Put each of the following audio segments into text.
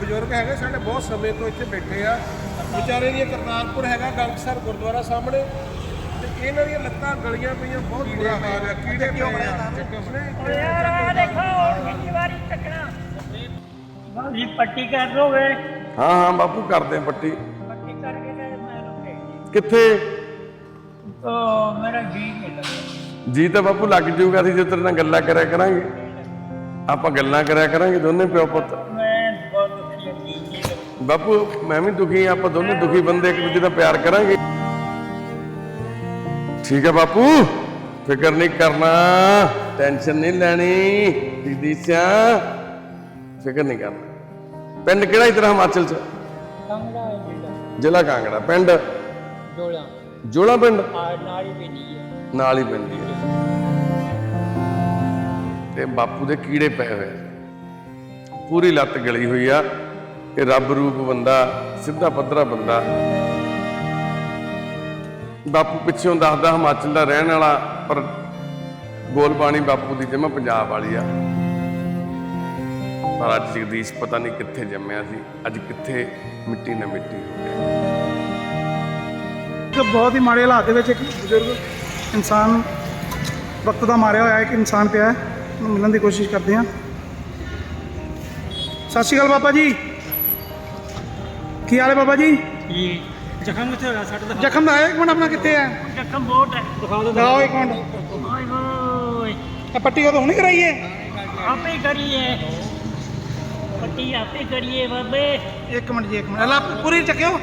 ਬਜ਼ੁਰਗ ਹੈਗੇ ਸਾਡੇ ਬਹੁਤ ਸਮੇਂ ਤੋਂ ਇੱਥੇ ਬੈਠੇ ਆ। ਵਿਚਾਰੇ ਦੀ ਕਰਤਾਰਪੁਰ ਹੈਗਾ ਗੰਗਸਰ ਗੁਰਦੁਆਰਾ ਸਾਹਮਣੇ। ਤੇ ਇਹਨਾਂ ਦੀਆਂ ਲੱਤਾਂ ਗਲੀਆਂ ਪਈਆਂ ਬਹੁਤ ਬੁਰਾ ਹਾਲ ਹੈ ਕੀੜੇ ਕਿਉਂ ਬਣੇ ਯਾਰ ਆ ਦੇਖੋ ਹੁਣ ਕਿੰਨੀ ਵਾਰੀ ਚੱਕਣਾ। ਬਾਜੀ ਪੱਟੀ ਕਰ ਦੋਗੇ? ਹਾਂ ਹਾਂ ਬਾਪੂ ਕਰਦੇ ਪੱਟੀ। ਪੱਟੀ ਕਰਕੇ ਤੇ ਭੇਜ ਦੇ ਕਿੱਥੇ? ਤੋ ਮੇਰਾ ਜੀ ਨਹੀਂ ਲੱਗਦਾ। ਜੀ ਤਾਂ ਬਾਪੂ ਲੱਗ ਜਾਊਗਾ ਅਸੀਂ ਜੇ ਤੇਰੇ ਨਾਲ ਗੱਲਾਂ ਕਰਿਆ ਕਰਾਂਗੇ। ਆਪਾਂ ਗੱਲਾਂ ਕਰਿਆ ਕਰਾਂਗੇ ਦੋਨੇ ਪਿਓ ਪੁੱਤ। ਬਾਪੂ ਮੈਂ ਵੀ ਦੁਖੀ ਹਾਂ ਆਪਾਂ ਦੋਨੇ ਦੁਖੀ ਬੰਦੇ ਇੱਕ ਦੂਜੇ ਦਾ ਪਿਆਰ ਕਰਾਂਗੇ। ਠੀਕ ਹੈ ਬਾਪੂ ਫਿਕਰ ਨਹੀਂ ਕਰਨਾ ਟੈਨਸ਼ਨ ਨਹੀਂ ਲੈਣੀ ਦੀਦੀ ਸਿਆ ਫਿਕਰ ਨਹੀਂ ਕਰਨਾ। ਪਿੰਡ ਕਿਹੜਾ ਇਤਰਾ ਹਿਮਾਚਲ ਚ? ਕੰਗੜਾ ਜ਼ਿਲ੍ਹਾ ਕਾਂਗੜਾ ਪਿੰਡ? ਜੋਲਾ। ਪਿੰਡ? ਆ ਨਾਲੀ ਹੈ ਨਾਲ ਹੀ ਪੈਂਦੀ ਹੈ ਤੇ ਬਾਪੂ ਦੇ ਕੀੜੇ ਪਏ ਹੋਏ ਆ। ਪੂਰੀ ਲੱਤ ਗਲੀ ਹੋਈ ਆ। ਇਹ ਰੱਬ ਰੂਪ ਬੰਦਾ, ਸਿੱਧਾ ਪੱਧਰਾ ਬੰਦਾ। ਬਾਪੂ ਪਿੱਛੋਂ ਦੱਸਦਾ, ਹਿਮਾਚਲ ਦਾ ਰਹਿਣ ਵਾਲਾ, ਪਰ ਗੋਲ ਬਾਪੂ ਦੀ ਜਮਾ ਪੰਜਾਬ ਵਾਲੀ ਆ। ਪਰ ਅੱਜ ਜਗਦੀਸ਼ ਪਤਾ ਨਹੀਂ ਕਿੱਥੇ ਜੰਮਿਆ ਸੀ, ਅੱਜ ਕਿੱਥੇ ਮਿੱਟੀ ਨਾ ਮਿੱਟੀ ਹੋ ਗਿਆ। ਇੱਕ ਬਹੁਤ ਹੀ ਮਾੜੇ ਹਾਲਾਤ ਦੇ ਵਿੱਚ ਇੱਕ ਬਜ਼ੁਰਗ ਇਨਸਾਨ ਵਕਤ ਦਾ ਮਾਰਿਆ ਹੋਇਆ, ਇੱਕ ਇਨਸਾਨ ਪਿਆ ਹੈ। ਮਿਲਣ ਦੀ ਕੋਸ਼ਿਸ਼ ਕਰਦੇ ਹਾਂ। ਸਤਿ ਸ਼੍ਰੀ ਅਕਾਲ ਬਾਬਾ ਜੀ। ਕੀ ਹਾਲ ਹੈ ਬਾਬਾ ਜੀ? ਜੀ ਜ਼ਖਮ ਕਿੱਥੇ ਹੋਇਆ? ਸੱਟ ਦਾ ਜ਼ਖਮ ਦਾ ਹੈ ਇੱਕ ਮਿੰਟ ਆਪਣਾ ਕਿੱਥੇ ਹੈ? ਜ਼ਖਮ ਬਹੁਤ ਹੈ। ਦਿਖਾ ਲਗਾਓ ਇੱਕ ਮਿੰਟ। ਓਏ ਹੋਏ। ਇਹ ਪੱਟੀ ਉਹ ਹੁਣੇ ਕਰਾਈ ਹੈ ਆਪੇ ਕਰੀਏ। ਪੱਟੀ ਆਪੇ ਕਰੀਏ ਬਾਬੇ। ਇੱਕ ਮਿੰਟ ਜੀ ਇੱਕ ਮਿੰਟ। ਅੱਲਾ ਪੂਰੀ ਚੱਕਿਓ।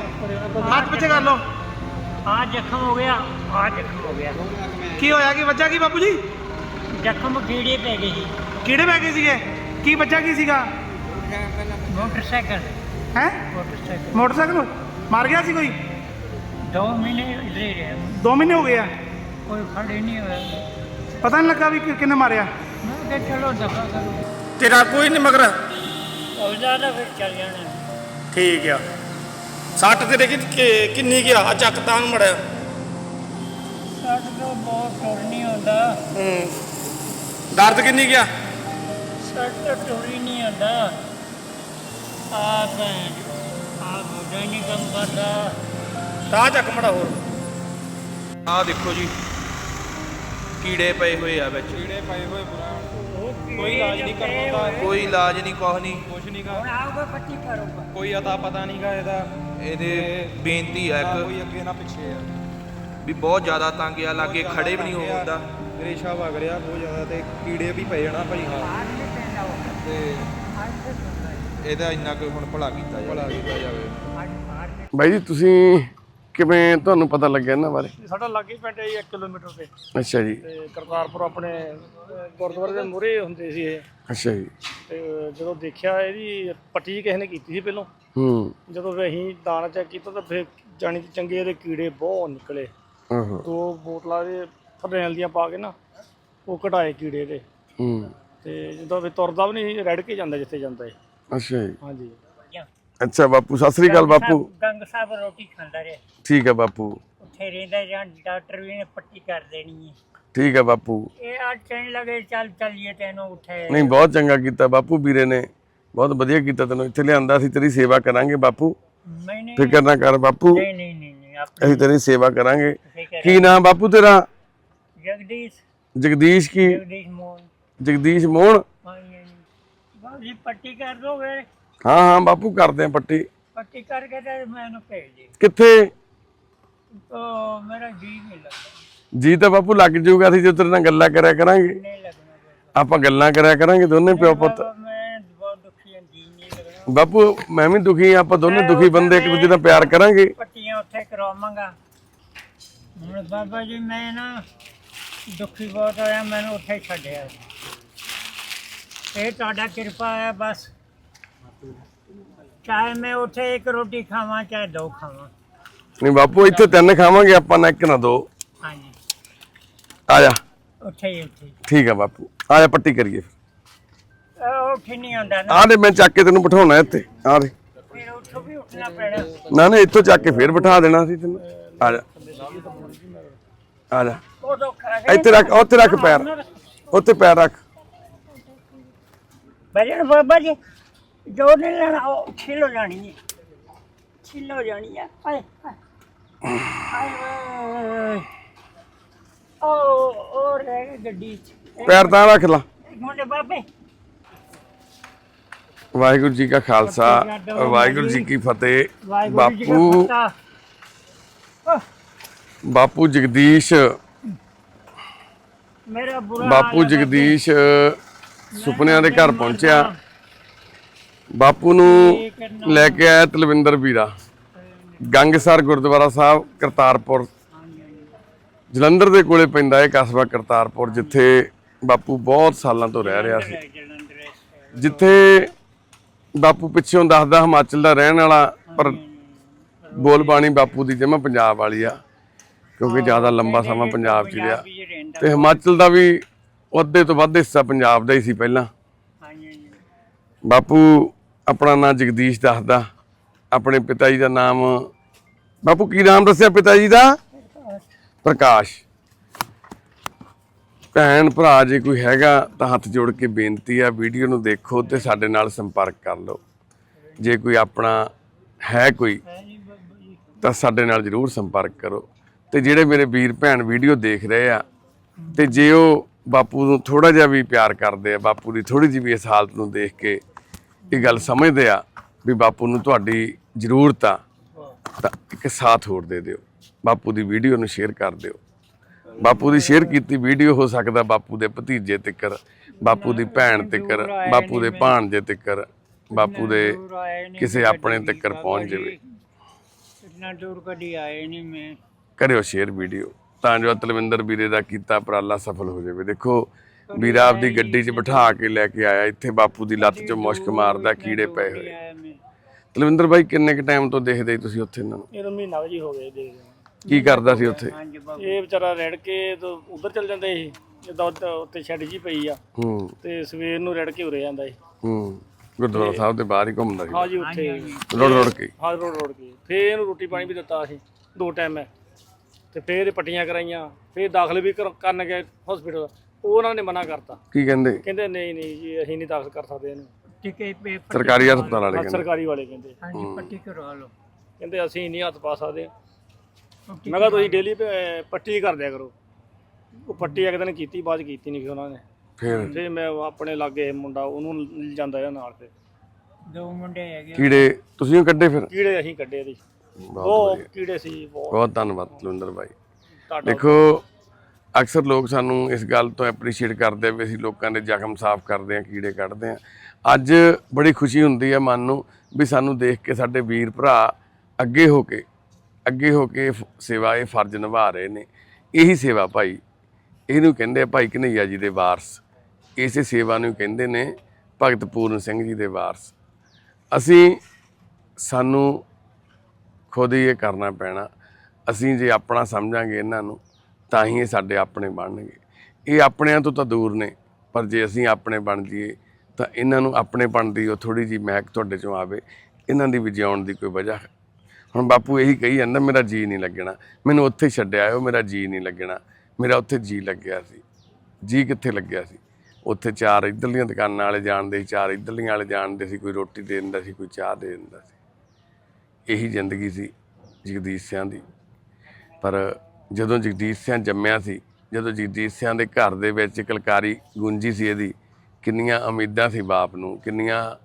ਹੱਥ ਪਿੱਛੇ ਕਰ ਲਓ। ਆ ਜ਼ਖਮ ਹੋ ਗਿਆ। ਆ ਜ਼ਖਮ ਹੋ ਗਿਆ। ਕੀ ਹੋਇਆ? ਕੀ ਵੱਜਾ ਕੀ ਬਾਪੂ ਜੀ? ਜ਼ਖਮ ਕੀੜੇ ਪੈ ਗਏ ਸੀ। ਕਿਹੜੇ ਬੈ ਗਏ ਸੀਗੇ। ਕੀ ਵੱਜਾ ਕੀ ਸੀਗਾ? ਮੋਟਰਸਾਈਕਲ। ਹੈ? ਮੋਟਰਸਾਈਕਲ? ਮੋਟਰਸਾਈਕਲ ਮਾਰ ਗਿਆ ਸੀ ਕੋਈ? ਦੋ ਮਹੀਨੇ ਇਧਰ ਹੀ ਰਿਹਾ। 2 ਮਹੀਨੇ ਹੋ ਗਏ ਆ? ਕੋਈ ਖੜੇ ਨਹੀਂ ਹੋਇਆ। ਪਤਾ ਨਹੀਂ ਲੱਗਾ ਵੀ ਕਿਹਨੇ ਮਾਰਿਆ। ਮੈਂ ਕਿਹਾ ਚਲੋ ਦਫਾ ਕਰੋ। ਤੇਰਾ ਕੋਈ ਨਹੀਂ ਮਗਰ। ਹੋ ਜਾਣਾ ਫਿਰ ਚੱਲ ਜਾਣਾ। ਠੀਕ ਆ। ਸੱਟ ਤੇਰੇ ਕਿ ਕਿ- ਕਿੰਨੀ ਗਿਆ ਆ? ਚੱਕ ਤਾਂ ਮੜਿਆ। ਸਾਡ ਤੋਂ ਬਹੁਤ ਟੁਰ ਨਹੀਂ ਹੁੰਦਾ ਹੂੰ। ਦਰਦ ਕਿੰਨੀ ਗਿਆ ਸਾਡ ਤੋਂ ਟੁਰ ਹੀ ਨਹੀਂ ਹੁੰਦਾ ਆ ਭੈਣ ਆ ਨਹੀਂ ਕੰਮ ਕਰਦਾ ਤਾਂ ਚੱਕ ਮੜਾ ਹੋਰ। ਆ ਦੇਖੋ ਜੀ। ਕੀੜੇ ਪਏ ਹੋਏ ਆ ਵਿੱਚ। ਕੀੜੇ ਪਏ ਹੋਏ ਕੋਈ ਇਲਾਜ ਨਹੀਂ ਕਰਵਾਉਂਦਾ। ਕੋਈ ਇਲਾਜ ਨਹੀਂ ਕੁਛ ਨਹੀਂ। ਹੁਣ ਆਊਗਾ ਪੱਟੀ ਕਰੂਗਾ ਕੋਈ ਅਤਾ ਪਤਾ ਨਹੀਂਗਾ ਇਹਦਾ। ਇਹਦੇ ਬੇਨਤੀ ਆ ਇੱਕ। ਕੋਈ ਅੱਗੇ ਨਾ ਪਿੱਛੇ ਆ। ਵੀ ਬਹੁਤ ਜ਼ਿਆਦਾ ਤੰਗ ਆ ਲਾਗੇ ਖੜੇ ਵੀ ਨਹੀਂ ਹੋ ਹੁੰਦਾ ਰੇਸ਼ਾ ਵਗ ਰਿਹਾ ਬਹੁਤ ਜ਼ਿਆਦਾ ਤੇ ਕੀੜੇ ਵੀ ਪਏ ਜਾਣਾ ਭਾਈ ਹਾਂ। ਤੇ ਇਹਦਾ ਇੰਨਾ ਕੋਈ ਹੁਣ ਭਲਾ ਕੀਤਾ ਜਾਵੇ। ਭਲਾ ਕੀਤਾ ਜਾਵੇ। ਬਾਈ ਜੀ ਤੁਸੀਂ ਕਿਵੇਂ ਤੁਹਾਨੂੰ ਪਤਾ ਲੱਗਿਆ ਇਹਨਾਂ ਬਾਰੇ? ਸਾਡਾ ਲਾਗੇ ਪਿੰਡ ਹੈ 1 ਕਿਲੋਮੀਟਰ ਤੇ। ਅੱਛਾ ਜੀ। ਤੇ ਕਰਤਾਰਪੁਰ ਆਪਣੇ ਅਹ, ਗੁਰਦੁਆਰੇ ਦੇ ਮੂਹਰੇ ਹੁੰਦੇ ਸੀ ਇਹ। ਅੱਛਾ ਜੀ। ਤੇ ਜਦੋਂ ਦੇਖਿਆ ਇਹਦੀ ਪੱਟੀ ਕਿਸੇ ਨੇ ਕੀਤੀ ਸੀ ਪਹਿਲਾਂ ਹੂੰ। ਜਦੋਂ ਫਿਰ ਅਸੀਂ ਦਾਣਾ ਚੈੱਕ ਕੀਤਾ ਤਾਂ ਫਿਰ ਜਾਣੀ ਕਿ ਚੰਗੇ ਇਹਦੇ ਕੀੜੇ ਬਹੁਤ ਨਿਕਲੇ। ਆਹੋ। ਦੋ ਬੋਤਲਾਂ ਦੇ ਫਰਨੈਲ ਦੀਆਂ ਪਾ ਕੇ ਨਾ ਉਹ ਕਢਾਏ ਕੀੜੇ ਦੇ। ਹੂੰ। ਤੇ ਜਦੋਂ ਫਿਰ ਤੁਰਦਾ ਵੀ ਨਹੀਂ ਰੜ ਕੇ ਜਾਂਦਾ ਜਿੱਥੇ ਜਾਂਦਾ ਹੈ ਅੱਛਾ ਜੀ। ਹਾਂਜੀ। ਅੱਛਾ ਬਾਪੂ ਸਤਿ ਸ੍ਰੀ ਅਕਾਲ ਬਾਪੂ। ਗੰਗ ਸਾਹਿਬ ਰੋਟੀ ਖਾਂਦਾ ਰਿਹਾ। ਠੀਕ ਹੈ ਬਾਪੂ। ਉੱਥੇ ਰਹਿੰਦਾ ਜਾਂ ਡਾਕਟਰ ਵੀ ਨੇ ਪੱਟੀ ਕਰ ਦੇਣੀ ਹੈ। ਠੀਕ ਹੈ ਬਾਪੂ। ਇਹ ਆ ਕਹਿਣ ਲਗੇ ਚੱਲ ਚੱਲੀਏ ਤੈਨੂੰ ਉੱਥੇ। ਨਹੀਂ ਬਹੁਤ ਚੰਗਾ ਕੀਤਾ ਬਾਪੂ ਵੀਰੇ ਨੇ। ਬਹੁਤ ਵਧੀਆ ਕੀਤਾ ਤੈਨੂੰ। ਇੱਥੇ ਲਿਆਂਦਾ ਸੀ ਤੇਰੀ ਸੇਵਾ ਕਰਾਂਗੇ ਬਾਪੂ। ਨਹੀਂ ਨਹੀਂ। ਫਿਕਰ ਨਾ ਕਰ ਬਾਪੂ। ਨਹੀਂ ਨਹੀਂ ਨਹੀਂ ਅਸੀਂ ਤੇਰੀ ਸੇਵਾ ਕਰਾਂਗੇ। ਕੀ ਨਾਮ ਬਾਪੂ ਤੇਰਾ? ਜਗਦੀਸ਼। ਜਗਦੀਸ਼ ਕੀ? ਜਗਦੀਸ਼ ਮੋਹਨ। ਜਗਦੀਸ਼ ਮੋਹਨ? ਬਾਜੀ ਪੱਟੀ ਕਰ ਦੋਗੇ? ਹਾਂ ਹਾਂ ਬਾਪੂ ਕਰਦੇ ਆ ਪੱਟੀ। ਪੱਟੀ ਕਰਕੇ ਤੇ ਮੈਨੂੰ ਭੇਜ ਦੇ। ਕਿੱਥੇ? ਤੋ ਮੇਰਾ ਜੀ ਨਹੀਂ ਲੱਗਦਾ। ਜੀ ਤਾਂ ਬਾਪੂ ਲੱਗ ਜਾਊਗਾ ਅਸੀਂ ਜੇ ਤੇਰੇ ਨਾਲ ਗੱਲਾਂ ਕਰਿਆ ਕਰਾਂਗੇ। ਨਹੀਂ ਲੱਗਣਾ ਬਾਬਾ। ਆਪਾਂ ਗੱਲਾਂ ਕਰਿਆ ਕਰਾਂਗੇ ਦੋਨੇ ਪਿਓ ਪੁੱਤ। ਬਾਬਾ, ਮੈਂ ਬਹੁਤ ਦੁਖੀ ਹਾਂ ਜੀ ਨਹੀਂ ਲੱਗਣਾ। ਬਾਪੂ ਮੈਂ ਵੀ ਦੁਖੀ ਆ ਆਪਾਂ ਦੋਨੇ ਦੁਖੀ ਬੰਦੇ ਇੱਕ ਦੂਜੇ ਦਾ ਪਿਆਰ ਕਰਾਂਗੇ। ਪੱਟੀਆਂ ਉੱਥੇ ਕਰਵਾਵਾਂਗਾ ਹੁਣ ਬਾਬਾ ਜੀ ਮੈਂ ਨਾ ਦੁਖੀ ਬਹੁਤ ਹੋਇਆ ਮੈਨੂੰ ਉੱਥੇ ਛੱਡਿਆ। ਇਹ ਤੁਹਾਡਾ ਕਿਰਪਾ ਹੈ ਬਸ। ਚਾਹੇ ਮੈਂ ਉੱਥੇ ਇੱਕ ਰੋਟੀ ਖਾਵਾਂ ਚਾਹੇ ਦੋ ਖਾਵਾਂ। ਨਹੀਂ ਬਾਪੂ ਇੱਥੇ ਤਿੰਨ ਖਾਵਾਂਗੇ ਆਪਾਂ ਨਾ ਇੱਕ ਨਾ ਦੋ। ਹਾਂਜੀ। ਆ ਜਾ। ਉੱਥੇ ਹੀ ਉੱਥੇ ਹੀ। ਠੀਕ ਆ ਬਾਪੂ। ਆ ਜਾ ਪੱਟੀ ਕਰੀਏ। ਉਹ ਉੱਥੇ ਨਹੀਂ ਆਉਂਦਾ ਨਾ। ਆ ਦੇ ਮੈਂ ਚੱਕ ਕੇ ਤੈਨੂੰ ਬਿਠਾਉਣਾ ਇੱਥੇ। ਆ ਦੇ। ਫਿਰ ਉੱਥੋਂ ਵੀ ਉੱਠਣਾ ਪੈਣਾ। ਨਾ ਨਾ ਇੱਥੋਂ ਚੱਕ ਕੇ ਫੇਰ ਬਿਠਾ ਦੇਣਾ ਸੀ ਤੈਨੂੰ। ਆ ਜਾ। ਆ ਜਾ। ਉਹ ਇੱਥੇ ਰੱਖ ਉੱਥੇ ਰੱਖ ਪੈਰ। ਉੱਥੇ ਪੈਰ ਰੱਖ। ਬਜਣ ਬਾਬਾ ਜੀ ਜੋ ਨਹੀਂ ਲੈਣਾ ਉਹ ਛਿੱਲ ਹੋ ਜਾਣੀ ਹੈ। ਛਿੱਲ ਹੋ ਜਾਣੀ ਹੈ। ਆਏ ਆਏ ਆਏ ਉਹ ਉਹ ਰਹਿ ਗਈ ਗੱਡੀ ਚ। ਪੈਰ ਤਾਂ ਰੱਖ ਲਾ। ਮਿੰਟ ਬਾਬੇ। ਵਾਹਿਗੁਰੂ ਜੀ ਕਾ ਖਾਲਸਾ ਵਾਹਿਗੁਰੂ ਜੀ ਕੀ ਫਤਿਹ। ਬਾਪੂ। ਬਾਪੂ ਜਗਦੀਸ਼ ਮੇਰਾ ਬੁਰਾ ਬਾਪੂ ਜਗਦੀਸ਼ ਸੁਪਨਿਆਂ ਦੇ ਘਰ ਪਹੁੰਚਿਆ। ਬਾਪੂ ਨੂੰ ਲੈ ਕੇ ਆਇਆ ਤਲਵਿੰਦਰ ਵੀਰਾ। ਗੰਗਸਰ ਗੁਰਦੁਆਰਾ ਸਾਹਿਬ, ਕਰਤਾਰਪੁਰ। ਜਲੰਧਰ ਦੇ ਕੋਲੇ ਪੈਂਦਾ ਹੈ ਕਸਬਾ ਕਰਤਾਰਪੁਰ, ਜਿੱਥੇ ਬਾਪੂ ਬਹੁਤ ਸਾਲਾਂ ਤੋਂ ਰਹਿ ਰਿਹਾ ਸੀ। ਜਿੱਥੇ ਬਾਪੂ ਪਿੱਛੋਂ ਦੱਸਦਾ ਹਿਮਾਚਲ ਦਾ ਰਹਿਣ ਵਾਲਾ, ਪਰ ਬੋਲ ਬਾਣੀ ਬਾਪੂ ਦੀ ਜਮਾ ਪੰਜਾਬ ਵਾਲੀ ਆ, ਕਿਉਂਕਿ ਜ਼ਿਆਦਾ ਲੰਬਾ ਸਮਾਂ ਪੰਜਾਬ 'ਚ ਰਿਹਾ। ਵੀ ਤੇ ਹਿਮਾਚਲ ਦਾ ਵੀ ਅੱਧੇ ਤੋਂ ਵੱਧ ਹਿੱਸਾ ਪੰਜਾਬ ਦਾ ਹੀ ਸੀ ਪਹਿਲਾਂ। ਬਾਪੂ ਆਪਣਾ ਨਾਂ ਜਗਦੀਸ਼ ਦੱਸਦਾ। ਆਪਣੇ ਪਿਤਾ ਜੀ ਦਾ ਨਾਮ ਬਾਪੂ ਕੀ ਨਾਮ ਦੱਸਿਆ ਪਿਤਾ ਜੀ ਦਾ? ਪ੍ਰਕਾਸ਼। ਭੈਣ ਭਰਾ ਜੇ ਕੋਈ ਹੈਗਾ ਤਾਂ ਹੱਥ ਜੋੜ ਕੇ ਬੇਨਤੀ ਆ ਵੀਡੀਓ ਨੂੰ ਦੇਖੋ ਤੇ ਸਾਡੇ ਨਾਲ ਸੰਪਰਕ ਕਰ ਲਓ। ਜੇ ਕੋਈ ਆਪਣਾ ਹੈ ਕੋਈ ਤਾਂ ਸਾਡੇ ਨਾਲ ਜਰੂਰ ਸੰਪਰਕ ਕਰੋ। ਤੇ ਜਿਹੜੇ ਮੇਰੇ ਵੀਰ ਭੈਣ ਵੀਡੀਓ ਦੇਖ ਰਹੇ ਆ ਤੇ ਜੇ ਉਹ ਬਾਪੂ ਨੂੰ ਥੋੜਾ ਜਿਹਾ ਵੀ ਪਿਆਰ ਕਰਦੇ ਆ ਬਾਪੂ ਦੀ ਥੋੜੀ ਜਿਹੀ ਵੀ ਇਸ ਹਾਲਤ ਨੂੰ ਦੇਖ ਕੇ ਇਹ ਗੱਲ ਸਮਝਦੇ ਆ ਵੀ ਬਾਪੂ ਨੂੰ ਤੁਹਾਡੀ ਜ਼ਰੂਰਤ ਆ ਤਾਂ ਇੱਕ ਸਾਥ ਹੋਰ ਦੇ ਦਿਓ। ਬਾਪੂ ਦੀ ਵੀਡੀਓ ਨੂੰ ਸ਼ੇਅਰ ਕਰ ਦਿਓ। ਬਾਪੂ ਦੀ ਸ਼ੇਅਰ ਕੀਤੀ ਵੀਡੀਓ ਹੋ ਸਕਦਾ ਬਾਪੂ ਦੇ ਭਤੀਜੇ ਤਿੱਕਰ ਬਾਪੂ ਦੀ ਭੈਣ ਤਿੱਕਰ ਬਾਪੂ ਦੇ ਭਾਣਜੇ ਤਿੱਕਰ ਬਾਪੂ ਦੇ ਕਿਸੇ ਆਪਣੇ ਤਿੱਕਰ ਪਹੁੰਚ ਜਾਵੇ। ਇਤਨਾ ਦੂਰ ਕਦੀ ਆਏ ਨਹੀਂ ਮੈਂ। ਕਰਿਓ ਸ਼ੇਅਰ ਵੀਡੀਓ। ਤਾਂ ਜੋ ਤਲਵਿੰਦਰ ਵੀਰੇ ਦਾ ਕੀਤਾ ਉਪਰਾਲਾ ਸਫਲ ਹੋ ਜਾਵੇ। ਦੇਖੋ ਵੀਰਾ ਆਪਦੀ ਗੱਡੀ 'ਚ ਬਿਠਾ ਕੇ ਲੈ ਕੇ ਆਇਆ ਇੱਥੇ ਬਾਪੂ ਦੀ ਲੱਤ 'ਚੋਂ ਮੁਸ਼ਕ ਮਾਰਦਾ ਕੀੜੇ ਪਏ ਹੋਏ। ਤਲਵਿੰਦਰ ਬਾਈ ਕਿੰਨੇ ਕ ਟਾਈਮ ਤੋਂ ਦੇਖਦੇ ਸੀ ਤੁਸੀਂ ਉੱਥੇ ਇਹਨਾਂ ਨੂੰ? ਇਹ ਤਾਂ ਮਹੀਨਾ ਵਜੀ ਹੋ ਗਏ ਦੇਖ ਕੀ ਕਰਦਾ ਸੀ ਉੱਥੇ? ਇਹ ਵਿਚਾਰਾ ਰੜ ਕੇ ਤਾਂ ਉਧਰ ਚਲ ਜਾਂਦੇ ਸੀ ਜਿੱਦਾਂ ਉੱਤੇ- ਛੱਡ ਜੀ ਪਈ ਆ। ਹੂੰ। ਤੇ ਸਵੇਰ ਨੂੰ ਰੜ ਕੇ ਉਰੇ ਜਾਂਦਾ ਸੀ। ਹੂੰ। ਗੁਰਦੁਆਰਾ ਸਾਹਿਬ ਦੇ ਬਾਹਰ ਹੀ ਘੁੰਮਦਾ ਸੀ। ਹਾਂ ਜੀ ਉੱਥੇ। ਰੋੜ ਰੋੜ ਕੇ ਹਾਂ। ਰੋਡ ਰੋਡ ਕੇ ਫੇਰ ਇਹਨੂੰ ਰੋਟੀ ਪਾਣੀ ਵੀ ਦਿੱਤਾ ਸੀ ਦੋ ਟਾਈਮ ਹੈ ਤੇ ਫੇਰ ਇਹ ਪੱਟੀਆਂ ਕਰਾਈਆਂ ਫੇਰ ਦਾਖਲ ਵੀ ਕਰ- ਕਰਨ ਗਏ ਹਸਪੀਟਲ ਉਹਨਾਂ ਨੇ ਮਨਾ ਕਰਤਾ। ਕੀ ਕਹਿੰਦੇ? ਕਹਿੰਦੇ ਨਹੀਂ ਨਹੀਂ ਜੀ ਅਸੀਂ ਨਹੀਂ ਦਾਖਲ ਕਰ ਸਕਦੇ ਇਹਨੂੰ। ਟਿਕੇ ਪੇ ਸਰਕਾਰੀ ਹਸਪਤਾਲ ਵਾਲੇ ਹਾਂ, ਕਹਿੰਦੇ। ਸਰਕਾਰੀ ਵਾਲੇ ਕਹਿੰਦੇ। ਹਾਂਜੀ ਪੱਟੀ ਕਰਵਾ ਲਓ। ਕਹਿੰਦੇ ਅਸੀਂ ਨਹੀਂ ਹੱਥ ਪਾ ਸਕਦੇ। ਮੈਂ ਕਿਹਾ ਤੁਸੀਂ ਡੇਲੀ ਪੱਟੀ ਕਰ ਦਿਆ ਕਰੋ। ਉਹ ਪੱਟੀ ਇੱਕ ਦਿਨ ਕੀਤੀ ਬਾਅਦ 'ਚ ਕੀਤੀ ਨਹੀਂ ਫਿਰ ਉਹਨਾਂ ਨੇ। ਫਿਰ? ਫਿਰ ਮੈਂ ਆਪਣੇ ਲਾਗੇ ਮੁੰਡਾ ਉਹਨੂੰ ਲਿਜਾਂਦਾ ਇਹਦਾ ਨਾਲ ਫਿਰ। ਦੋ ਮੁੰਡੇ ਹੈਗੇ ਕੀੜੇ ਤੁਸੀਂ ਉਹ ਕੱਢੇ ਫਿਰ? ਕੀੜੇ ਅਸੀਂ ਕੱਢੇ ਇਹਦੇ ਬਹੁਤ ਉਹ ਵਧੀਆ। ਕੀੜੇ ਸੀ ਬਹੁਤ। ਬਹੁਤ ਧੰਨਵਾਦ ਤਲਵਿੰਦਰ ਤੁਹਾਡਾ ਦੇਖੋ ਅਕਸਰ ਲੋਕ ਸਾਨੂੰ ਇਸ ਗੱਲ ਤੋਂ ਐਪਰੀਸ਼ੀਏਟ ਕਰਦੇ ਆ ਵੀ ਅਸੀਂ ਲੋਕਾਂ ਦੇ ਜ਼ਖਮ ਸਾਫ਼ ਕਰਦੇ ਆ ਕੀੜੇ ਕੱਢਦੇ ਆ ਅੱਜ ਬੜੀ ਖੁਸ਼ੀ ਹੁੰਦੀ ਹੈ ਮਨ ਨੂੰ ਵੀ ਸਾਨੂੰ ਦੇਖ ਕੇ ਸਾਡੇ ਵੀਰ ਭਰਾ ਅੱਗੇ ਹੋ ਕੇ ਅੱਗੇ ਹੋ ਕੇ ਫ- ਸੇਵਾ ਇਹ ਫਰਜ਼ ਨਿਭਾ ਰਹੇ ਨੇ। ਇਹੀ ਸੇਵਾ ਭਾਈ ਇਹਨੂੰ ਕਹਿੰਦੇ ਆ ਭਾਈ ਕਨਈਆ ਜੀ ਦੇ ਵਾਰਸ। ਇਸੇ ਸੇਵਾ ਨੂੰ ਕਹਿੰਦੇ ਨੇ ਭਗਤ ਪੂਰਨ ਸਿੰਘ ਜੀ ਦੇ ਵਾਰਸ। ਅਸੀਂ ਸਾਨੂੰ ਖੁਦ ਹੀ ਇਹ ਕਰਨਾ ਪੈਣਾ। ਅਸੀਂ ਜੇ ਆਪਣਾ ਸਮਝਾਂਗੇ ਇਹਨਾਂ ਨੂੰ, ਤਾਂ ਹੀ ਇਹ ਸਾਡੇ ਆਪਣੇ ਬਣਨਗੇ। ਇਹ ਆਪਣਿਆਂ ਤੋਂ ਤਾਂ ਦੂਰ ਨੇ, ਪਰ ਜੇ ਅਸੀਂ ਆਪਣੇ ਬਣ ਜਾਈਏ, ਤਾਂ ਇਹਨਾਂ ਨੂੰ ਆਪਣੇ ਬਣ ਦੀ ਉਹ ਥੋੜੀ ਜੀ ਮਹਿਕ ਤੁਹਾਡੇ ਚੋਂ ਆਵੇ। ਇਹਨਾਂ ਦੀ ਵੀ ਜਿਉਣ ਦੀ ਕੋਈ ਵਜ੍ਹਾ ਹੁਣ ਬਾਪੂ ਇਹੀ ਕਹੀ ਜਾਂਦਾ, ਮੇਰਾ ਜੀ ਨਹੀਂ ਲੱਗਣਾ। ਮੈਨੂੰ ਉੱਥੇ ਛੱਡਿਆ ਆਇਓ, ਮੇਰਾ ਜੀ ਨਹੀਂ ਲੱਗਣਾ। ਮੇਰਾ ਉੱਥੇ ਜੀ ਲੱਗਿਆ ਸੀ। ਜੀ ਕਿੱਥੇ ਲੱਗਿਆ ਸੀ? ਉੱਥੇ ਚਾਰ ਇੱਧਰਲੀਆਂ ਦੁਕਾਨਾਂ ਵਾਲੇ ਜਾਣਦੇ ਸੀ, ਚਾਰ ਇੱਧਰਲੀਆਂ ਵਾਲੇ ਜਾਣਦੇ ਸੀ, ਕੋਈ ਰੋਟੀ ਦੇ ਦਿੰਦਾ ਸੀ, ਕੋਈ ਚਾਹ ਦੇ ਦਿੰਦਾ ਸੀ। ਇਹੀ ਜ਼ਿੰਦਗੀ ਸੀ ਜਗਦੀਸ਼ ਸਿਆਂ ਦੀ। ਪਰ ਜਦੋਂ ਜਗਦੀਸ਼ ਸਿਆਂ ਜੰਮਿਆ ਸੀ, ਜਦੋਂ ਜਗਦੀਸ਼ ਸਿਆਂ ਦੇ ਘਰ ਦੇ ਵਿੱਚ ਕਲਕਾਰੀ ਗੁੰਜੀ ਸੀ ਇਹਦੀ, ਕਿੰਨੀਆਂ ਉਮੀਦਾਂ ਸੀ ਬਾਪ ਨੂੰ, ਕਿੰਨੀਆਂ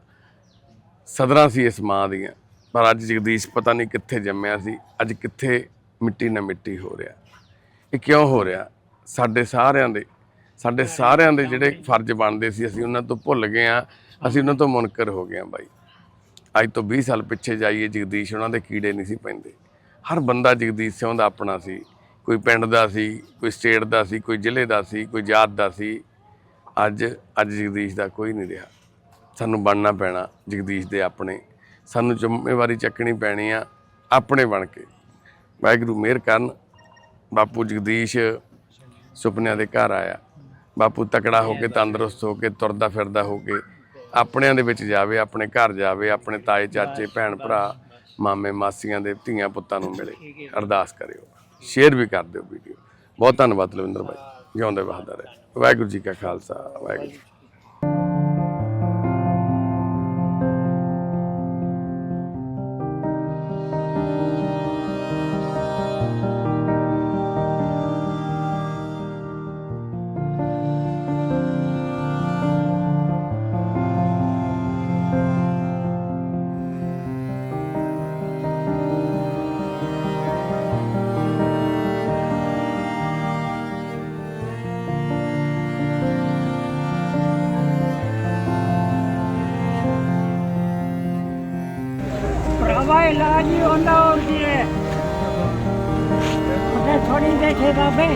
ਸਦਰਾਂ ਸੀ ਇਸ ਮਾਂ ਦੀਆਂ। ਪਰ ਅੱਜ ਜਗਦੀਸ਼ ਪਤਾ ਨਹੀਂ ਕਿੱਥੇ ਜੰਮਿਆ ਸੀ, ਅੱਜ ਕਿੱਥੇ ਮਿੱਟੀ ਨਾ ਮਿੱਟੀ ਹੋ ਰਿਹਾ। ਇਹ ਕਿਉਂ ਹੋ ਰਿਹਾ? ਸਾਡੇ ਸਾਰਿਆਂ ਦੇ, ਸਾਡੇ ਸਾਰਿਆਂ ਦੇ ਜਿਹੜੇ ਫਰਜ਼ ਬਣਦੇ ਸੀ, ਅਸੀਂ ਉਹਨਾਂ ਤੋਂ ਭੁੱਲ ਗਏ ਆ ਅਸੀਂ ਉਹਨਾਂ ਤੋਂ ਮੁਨਕਰ ਹੋ ਗਏ ਆ ਬਾਈ। ਅੱਜ ਤੋਂ 20 ਸਾਲ ਪਿੱਛੇ ਜਾਈਏ, ਜਗਦੀਸ਼ ਉਹਨਾਂ ਦੇ ਕੀੜੇ ਨਹੀਂ ਸੀ ਪੈਂਦੇ। ਹਰ ਬੰਦਾ ਜਗਦੀਸ਼ ਸਿੰਘ ਦਾ ਆਪਣਾ ਸੀ। ਕੋਈ ਪਿੰਡ ਦਾ ਸੀ, ਕੋਈ ਸਟੇਟ ਦਾ ਸੀ, ਕੋਈ ਜ਼ਿਲ੍ਹੇ ਦਾ ਸੀ, ਕੋਈ ਜਾਤ ਦਾ ਸੀ। ਅੱਜ ਅੱਜ ਜਗਦੀਸ਼ ਦਾ ਕੋਈ ਨਹੀਂ ਰਿਹਾ। ਸਾਨੂੰ ਬਣਨਾ ਪੈਣਾ ਜਗਦੀਸ਼ ਦੇ ਆਪਣੇ। ਸਾਨੂੰ ਜ਼ਿੰਮੇਵਾਰੀ ਚੱਕਣੀ ਪੈਣੀ ਆ ਆਪਣੇ ਬਣ ਕੇ। ਵਾਹਿਗੁਰੂ ਮਿਹਰ ਕਰਨ। ਬਾਪੂ ਜਗਦੀਸ਼ ਸੁਪਨਿਆਂ ਦੇ ਘਰ ਆਇਆ। ਬਾਪੂ ਤਕੜਾ ਹੋ ਕੇ, ਤੰਦਰੁਸਤ ਹੋ ਕੇ, ਤੁਰਦਾ ਫਿਰਦਾ ਹੋ ਕੇ ਆਪਣਿਆਂ ਦੇ ਵਿੱਚ ਜਾਵੇ ਆਪਣੇ ਘਰ ਜਾਵੇ ਆਪਣੇ ਤਾਏ ਚਾਚੇ ਭੈਣ ਭਰਾ ਮਾਮੇ ਮਾਸੀਆਂ ਦੇ ਧੀਆਂ ਪੁੱਤਾਂ ਨੂੰ ਮਿਲੇ। ਅਰਦਾਸ ਕਰਿਓ। ਸ਼ੇਅਰ ਵੀ ਕਰ ਦਿਓ ਵੀਡੀਓ। ਬਹੁਤ ਧੰਨਵਾਦ ਲਵਿੰਦਰ ਭਾਈ। ਜਿਉਂਦੇ ਬਹਾਦਰ ਵਾਹਿਗੁਰੂ ਜੀ ਕਾ ਖਾਲਸਾ। ਵਾਹਿਗੁਰੂ ਮਹਾਰਾਜ ਜੀ ਉਹਨਾਂ ਹੋ ਜੀ ਉਹਨੇ ਥੋੜੀ ਦੇਖੇ ਬਾਬੇ